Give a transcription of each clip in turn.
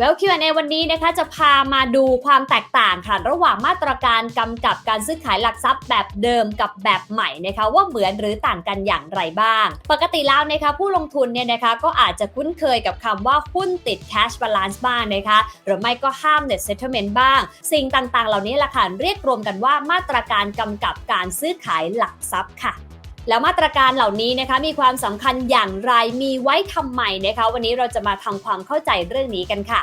แล้ว Q&A วันนี้นะคะจะพามาดูความแตกต่างค่ะระหว่างมาตรการกำกับการซื้อขายหลักทรัพย์แบบเดิมกับแบบใหม่นะคะว่าเหมือนหรือต่างกันอย่างไรบ้าง ปกติแล้วนะคะผู้ลงทุนเนี่ยนะคะก็อาจจะคุ้นเคยกับคำว่าหุ้นติด cash balance บ้างนะคะหรือไม่ก็ห้าม net settlement บ้าง สิ่งต่างๆ เหล่านี้หละค่ะเรียกรวมกันว่ามาตรการกำกับการซื้อขายหลักทรัพย์ค่ะ แล้วมาตรการเหล่านี้นะคะมีความสำคัญอย่างไรมีไว้ทำไมนะคะ วันนี้เราจะมาทำความเข้าใจเรื่องนี้กันค่ะ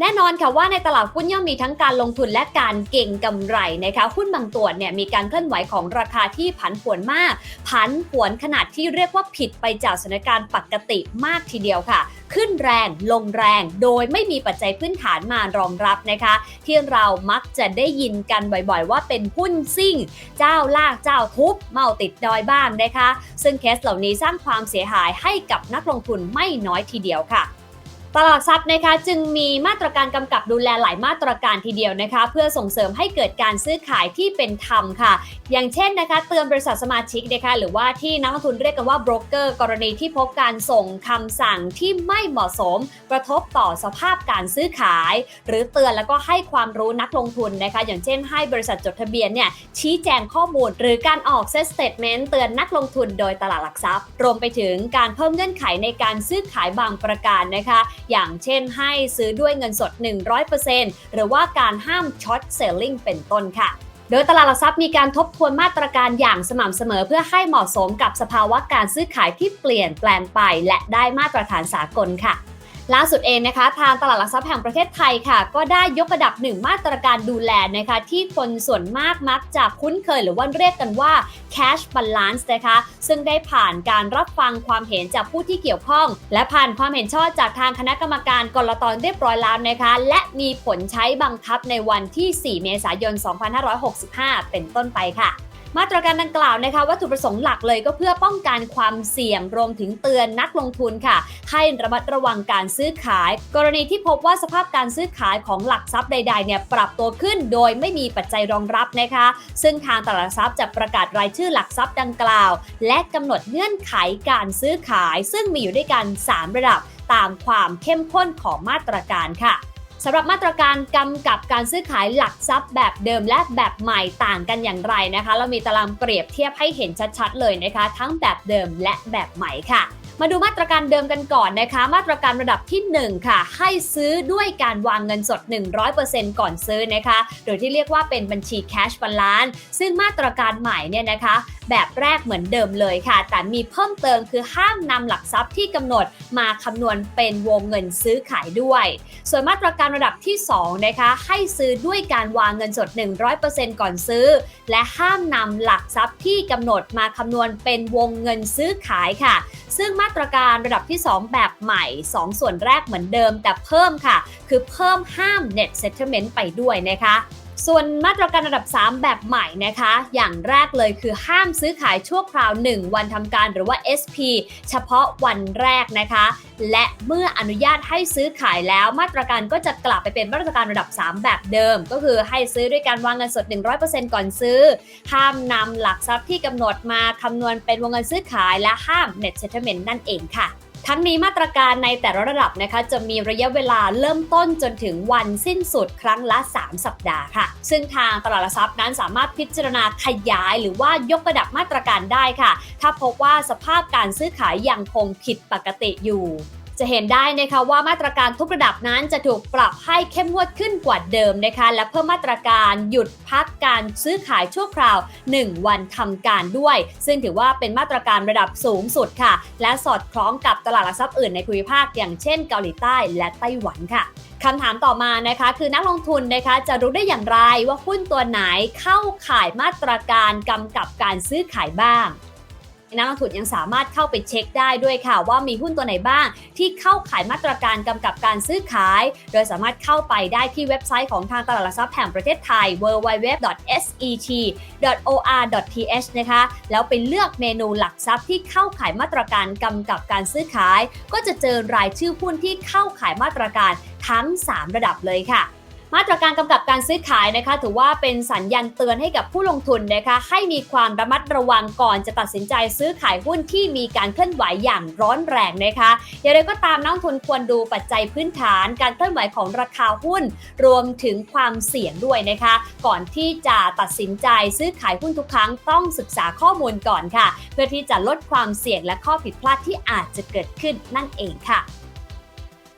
แน่นอนค่ะว่าในตลาดหุ้นย่อมมีทั้งการลงทุนและการเก่งกำไรนะคะหุ้นบางตัวเนี่ยมีการเคลื่อนไหวของราคาที่ผันผวนมาก ผันผวนขนาดที่เรียกว่าผิดไปจากสถานการณ์ปกติมากทีเดียวค่ะ ขึ้นแรงลงแรงโดยไม่มีปัจจัยพื้นฐานมารองรับนะคะ ที่เรามักจะได้ยินกันบ่อยๆ ว่าเป็นหุ้นซิ่ง เจ้าลากเจ้าทุบเมาติดดอยบ้างนะคะ ซึ่งเคสเหล่านี้สร้างความเสียหายให้กับนักลงทุนไม่น้อยทีเดียวค่ะ ตลาดทรัพย์นะคะจึงมีมาตรการกำกับดูแลหลายมาตรการทีเดียวนะคะ เพื่อส่งเสริมให้เกิดการซื้อขายที่เป็นธรรมค่ะ อย่างเช่นนะคะ เตือนบริษัทสมาชิกนะคะหรือว่าที่นักลงทุนเรียกกันว่าโบรกเกอร์กรณีที่พบการส่งคำสั่งที่ไม่เหมาะสม กระทบต่อสภาพการซื้อขาย หรือเตือนแล้วก็ให้ความรู้นักลงทุนนะคะ อย่างเช่น ให้บริษัทจดทะเบียนเนี่ยชี้แจงข้อมูล หรือการออกเซตสเตทเมนต์เตือนนักลงทุนโดยตลาดหลักทรัพย์ รวมไปถึงการเพิ่มเงื่อนไขในการซื้อขายบางประการนะคะอย่างเช่นให้ซื้อด้วยเงินสด 100%หรือว่าการห้ามช็อตเซลลิงเป็นต้นค่ะโดยตลาดหลักทรัพย์มีการทบทวนมาตรการอย่างสม่ำเสมอเพื่อให้เหมาะสมกับสภาวะการซื้อขายที่เปลี่ยนแปลงไป และได้มาตรฐานสากลค่ะ ล่าสุดเองนะคะ ทางตลาดหลักทรัพย์แห่งประเทศไทยค่ะ ก็ได้ยกระดับหนึ่งมาตรการดูแลนะคะ ที่คนส่วนมากมักจะคุ้นเคยหรือว่าเรียกกันว่า cash balance นะคะ ซึ่งได้ผ่านการรับฟังความเห็นจากผู้ที่เกี่ยวข้อง และผ่านความเห็นชอบจากทางคณะกรรมการกรตเรียบร้อยแล้วนะคะ และมีผลใช้บังคับในวันที่ 4 เมษายน 2565 เป็นต้นไปค่ะ มาตรการดังกล่าวนะคะวัตถุประสงค์หลักเลยก็เพื่อป้องกันความเสี่ยงรวมถึงเตือนนักลงทุนค่ะ ให้ระมัดระวังการซื้อขาย กรณีที่พบว่าสภาพการซื้อขายของหลักทรัพย์ใดๆเนี่ยปรับตัวขึ้นโดยไม่มีปัจจัยรองรับนะคะ ซึ่งทางตลาดทรัพย์จะประกาศรายชื่อหลักทรัพย์ดังกล่าว และกำหนดเงื่อนไขการซื้อขาย ซึ่งมีอยู่ด้วยกัน 3 ระดับตามความเข้มข้นของมาตรการค่ะ สำหรับมาตรการกำกับการซื้อขายหลักทรัพย์แบบเดิมและแบบใหม่ต่างกันอย่างไรนะคะ เรามีตารางเปรียบเทียบให้เห็นชัดๆ เลยนะคะ ทั้งแบบเดิมและแบบใหม่ค่ะมาดูมาตรการเดิมกันก่อนนะคะ มาตรการระดับที่ 1 ค่ะ ให้ซื้อด้วยการวางเงินสด 100%ก่อนซื้อนะคะ โดยที่เรียกว่าเป็นบัญชี cash balance ซึ่งมาตรการใหม่เนี่ยนะคะ แบบแรกเหมือนเดิมเลยค่ะ แต่มีเพิ่มเติมคือห้ามนำหลักทรัพย์ที่กำหนดมาคำนวณเป็นวงเงินซื้อขายด้วย ส่วนมาตรการระดับที่2นะคะให้ซื้อด้วยการวางเงินสด 100%ก่อนซื้อ และห้ามนำหลักทรัพย์ที่กำหนดมาคำนวณเป็นวงเงินซื้อขายค่ะ ซึ่งมาตรการระดับที่ 2 แบบใหม่ 2 ส่วนแรกเหมือนเดิมแต่เพิ่มค่ะ คือเพิ่มห้าม net settlement ไปด้วยนะคะ ส่วนมาตรการระดับ 3 แบบใหม่นะคะ อย่างแรกเลยคือห้ามซื้อขายชั่วคราว 1 วันทำการหรือว่า SP เฉพาะวันแรกนะคะ และเมื่ออนุญาตให้ซื้อขายแล้ว มาตรการก็จะกลับไปเป็นมาตรการระดับ 3 แบบเดิม ก็คือให้ซื้อด้วยการวางเงินสด 100%ก่อนซื้อ ห้ามนำหลักทรัพย์ที่กำหนดมาคำนวณเป็นวงเงินซื้อขายและห้าม net settlement นั่นเองค่ะ ทั้งนี้มาตรการในแต่ละระดับนะคะจะมีระยะเวลาเริ่มต้นจนถึงวันสิ้นสุดครั้งละ 3 สัปดาห์ค่ะ ซึ่งทางตลาดหลักทรัพย์นั้นสามารถพิจารณาขยายหรือว่ายกระดับมาตรการได้ค่ะ ถ้าพบว่าสภาพการซื้อขายยังคงผิดปกติอยู่ จะเห็นได้นะคะว่ามาตรการทุกระดับนั้นจะถูกปรับให้เข้มงวดขึ้นกว่าเดิมนะคะ และเพิ่มมาตรการหยุดพักการซื้อขายชั่วคราว 1 วันทำการด้วย ซึ่งถือว่าเป็นมาตรการระดับสูงสุดค่ะ และสอดคล้องกับตลาดหลักทรัพย์อื่นในภูมิภาคอย่างเช่นเกาหลีใต้และไต้หวันค่ะคำถามต่อมานะคะ คือนักลงทุนนะคะจะรู้ได้อย่างไรว่าหุ้นตัวไหนเข้าข่ายมาตรการกำกับการซื้อขายบ้าง นักลงทุนยังสามารถเข้าไปเช็คได้ด้วยค่ะ ว่ามีหุ้นตัวไหนบ้าง ที่เข้าขายมาตรการกำกับการซื้อขาย โดยสามารถเข้าไปได้ที่เว็บไซต์ของทางตลาดหลักทรัพย์แห่งประเทศไทย www.set.or.th นะคะแล้วไปเลือกเมนูหลักทรัพย์ที่เข้าขายมาตรการกำกับการซื้อขาย ก็จะเจอรายชื่อหุ้นที่เข้าขายมาตรการทั้ง 3 ระดับเลยค่ะ มาตรการกำกับการซื้อขายนะคะ ถือว่าเป็นสัญญาณเตือนให้กับผู้ลงทุนนะคะ ให้มีความระมัดระวังก่อนจะตัดสินใจซื้อขายหุ้นที่มีการเคลื่อนไหวอย่างร้อนแรงนะคะอย่างไรก็ตามนักทุนควรดูปัจจัยพื้นฐาน การเคลื่อนไหวของราคาหุ้น รวมถึงความเสี่ยงด้วยนะคะ ก่อนที่จะตัดสินใจซื้อขายหุ้นทุกครั้งต้องศึกษาข้อมูลก่อนค่ะ เพื่อที่จะลดความเสี่ยงและข้อผิดพลาดที่อาจจะเกิดขึ้นนั่นเองค่ะ